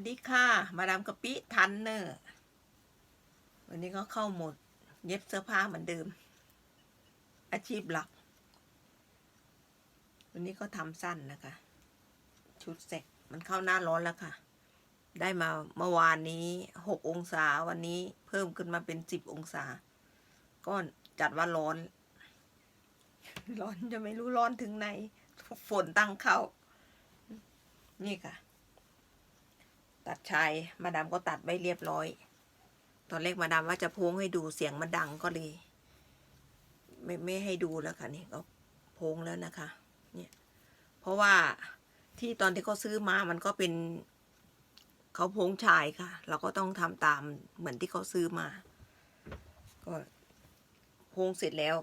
วัสดีค่ะ มาดามกะปิทันเนอร์วันนี้ก็เข้าหมด เย็บเสื้อผ้าเหมือนเดิม อาชีพหลัก วันนี้ก็ทำสั้นนะคะ ชุดเสร็จมันเข้าหน้าร้อนแล้วค่ะ ได้มาเมื่อวานนี้หกองศาวันนี้เพิ่มขึ้นมาเป็นสิบองศา ก็จัดว่าร้อน ร้อนจะไม่รู้ร้อนถึงไหนฝนตั้งเข้า นี่ค่ะ ตัดชายมาดามก็ตัดไว้เรียบร้อย ตอนแรกมาดามว่าจะโพงให้ดูเสียงมันดังก็เลย ไม่ไม่ให้ดูแล้วค่ะนี่ก็โพงแล้วนะคะ เนี่ยเพราะว่าที่ตอนที่เขาซื้อมามันก็เป็นเขาโพงชายค่ะ เราก็ต้องทำตามเหมือนที่เขาซื้อมา ก็โพงเสร็จแล้ว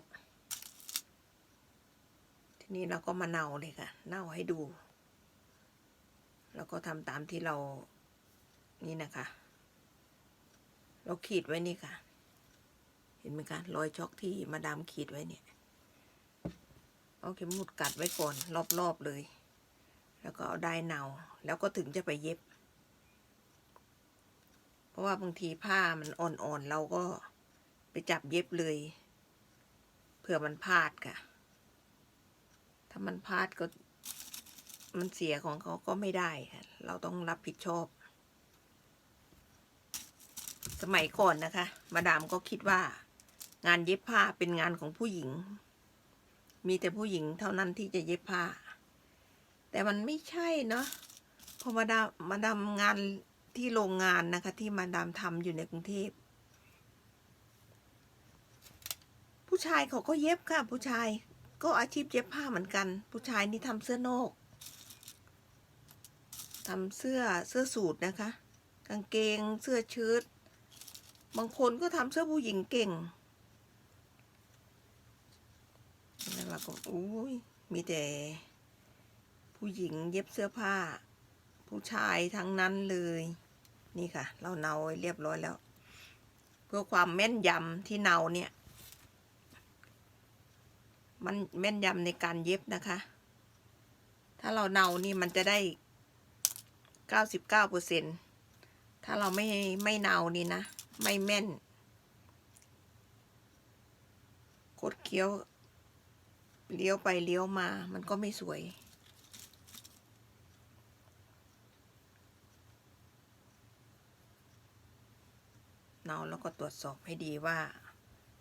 ทีนี้เราก็มาเน่าเลยค่ะ เน่าให้ดูแล้วก็ทำตามที่เรา นี่นะคะ เราขีดไว้นี่ค่ะ เห็นไหมคะรอยช็อกที่มาดามขีดไว้เนี่ยเอาเข็มหมุดกัดไว้ก่อนรอบๆเลย แล้วก็เอาได้เนาแล้วก็ถึงจะไปเย็บ เพราะว่าบางทีผ้ามันอ่อนๆเราก็ไปจับเย็บเลยเผื่อมันพลาดค่ะ ถ้ามันพลาดก็มันเสียของเขาก็ไม่ได้ค่ะ เราต้องรับผิดชอบ สมัยก่อนนะคะ มาดามก็คิดว่า งานเย็บผ้าเป็นงานของผู้หญิง มีแต่ผู้หญิงเท่านั้นที่จะเย็บผ้า แต่มันไม่ใช่เนาะพอมาดามมาดามงานที่โรงงานนะคะ ที่มาดามทำอยู่ในกรุงเทพผู้ชายเขาก็เย็บค่ะ ผู้ชายก็อาชีพเย็บผ้าเหมือนกัน ผู้ชายนี่ทำเสื้อนอกทำเสื้อเสื้อสูทนะคะ กางเกงเสื้อเชิ้ต บางคนก็ทำเสื้อผู้หญิงเก่งแล้วเราก็อุ้ยมีแต่ผู้หญิงเย็บเสื้อผ้า ผู้ชายทั้งนั้นเลย นี่ค่ะ เราเนาเรียบร้อยแล้ว เพื่อความแม่นยำที่เนาเนี่ย มันแม่นยำในการเย็บนะคะ ถ้าเราเนานี่มันจะได้เก้าสิบเก้าเปอร์เซ็นถ้าเราไม่ไม่เนานี่นะ ไม่แม่น คดเคี้ยว เลี้ยวไปเลี้ยวมา มันก็ไม่สวย เนาแล้วก็ตรวจสอบให้ดีว่า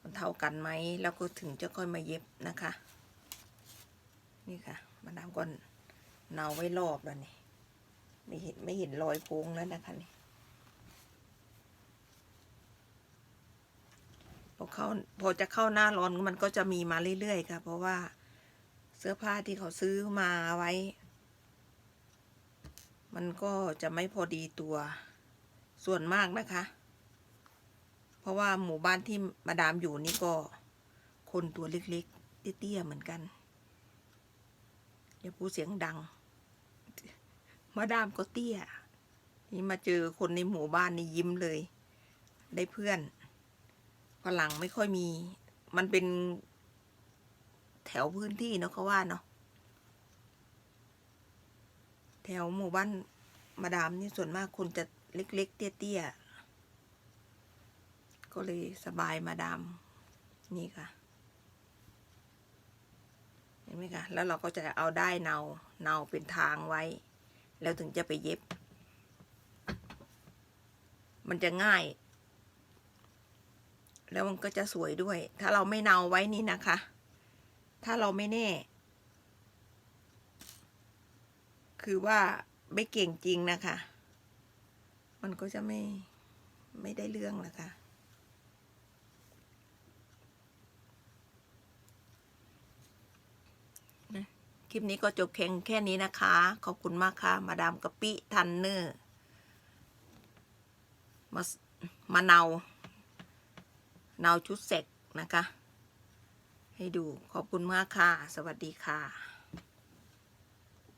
มันเท่ากันไหม แล้วก็ถึงจะค่อยมาเย็บนะคะ นี่ค่ะ มาดามก่อนเนาไว้รอบแล้วนี่ ไม่เห็นไม่เห็นรอยโค้งแล้วนะคะนี่พอ เข้าพอจะเข้าหน้าร้อนมันก็จะมีมาเรื่อยๆค่ะ เพราะว่าเสื้อผ้าที่เขาซื้อมาไว้ มันก็จะไม่พอดีตัวส่วนมากนะคะ เพราะว่าหมู่บ้านที่มาดามอยู่นี่ก็ คนตัวเล็กๆเตี้ยๆเหมือนกันอย่าพูดเสียงดัง มาดามก็เตี้ย นี่มาเจอคนในหมู่บ้านนี่ยิ้มเลย ได้เพื่อน ฝรั่งไม่ค่อยมี มันเป็นแถวพื้นที่เนาะเขาว่าเนาะแถวหมู่บ้านมาดามนี่ส่วนมากคนจะเล็ก ๆ เตี้ยๆก็เลยสบายมาดามนี่ค่ะ เห็นไหมคะแล้วเราก็จะเอาได้เนาเนาเป็นทางไว้ แล้วถึงจะไปเย็บ มันจะง่าย แล้วมันก็จะสวยด้วย ถ้าเราไม่เนาไว้นี่นะคะ ถ้าเราไม่แน่ คือว่าไม่เก่งจริงนะคะ มันก็จะไม่ไม่ได้เรื่องละคะคลิปนี้ก็จบแค่แค่นี้นะคะ ขอบคุณมากค่ะ มาดามกะปิทันเนอร์มามาเนา นาชุดเสร็จนะคะ ให้ดูขอบคุณมากค่ะ สวัสดีค่ะ